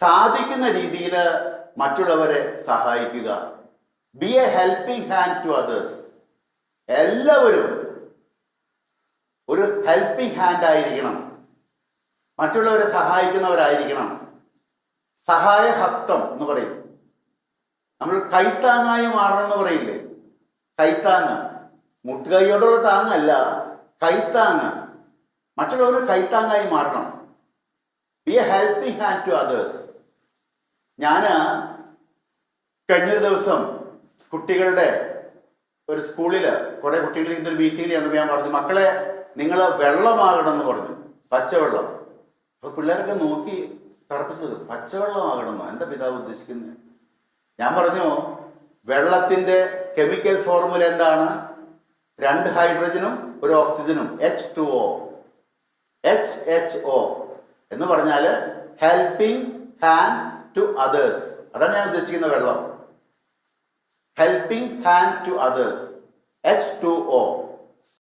സാധിക്കുന്ന രീതിയിൽ മറ്റുള്ളവരെ സഹായിക്കുക. Be a helping hand to others എല്ലാവരും ഒരു ഹെൽപ്പിംഗ് ഹാൻഡ് ആയിരിക്കണം. മറ്റുള്ളവരെ സഹായിക്കുന്നവരായിരിക്കണം. സഹായ ഹസ്തം എന്ന് പറയും. നമ്മൾ കൈത്താങ്ങായി മാറണം എന്ന് പറയില്ലേ? കൈത്താങ്ങ്. മുട്ടുകൈയോടുള്ള താങ്ങല്ല. കൈത്താങ്ങ്. മറ്റുള്ളവർ കൈത്താങ്ങായി മാറണം. Be a helping hand to others ഞാൻ കഴിഞ്ഞൊരു ദിവസം കുട്ടികളുടെ ഒരു സ്കൂളിൽ കുറെ കുട്ടികൾ ഇന്നൊരു മീറ്റിംഗിൽ ചെന്നപ്പോൾ ഞാൻ പറഞ്ഞു മക്കളെ നിങ്ങൾ വെള്ളമാകണം എന്ന് പറഞ്ഞു. പച്ചവെള്ളം. അപ്പൊ പിള്ളേരൊക്കെ നോക്കി തറപ്പിച്ചത് പച്ചവെള്ളമാകണമെന്നോ എന്താ പിതാവ് ഉദ്ദേശിക്കുന്നത് ഞാൻ പറഞ്ഞു വെള്ളത്തിന്റെ കെമിക്കൽ ഫോർമുല എന്താണ്? രണ്ട് ഹൈഡ്രജനും ഒരു ഓക്സിജനും H two O H H O എന്ന് പറഞ്ഞാൽ ഹെൽപ്പിംഗ് ഹാൻഡ് ടു അതേഴ്സ് അതാണ് ഞാൻ ഉദ്ദേശിക്കുന്ന വെള്ളം. Helping hand to others H two O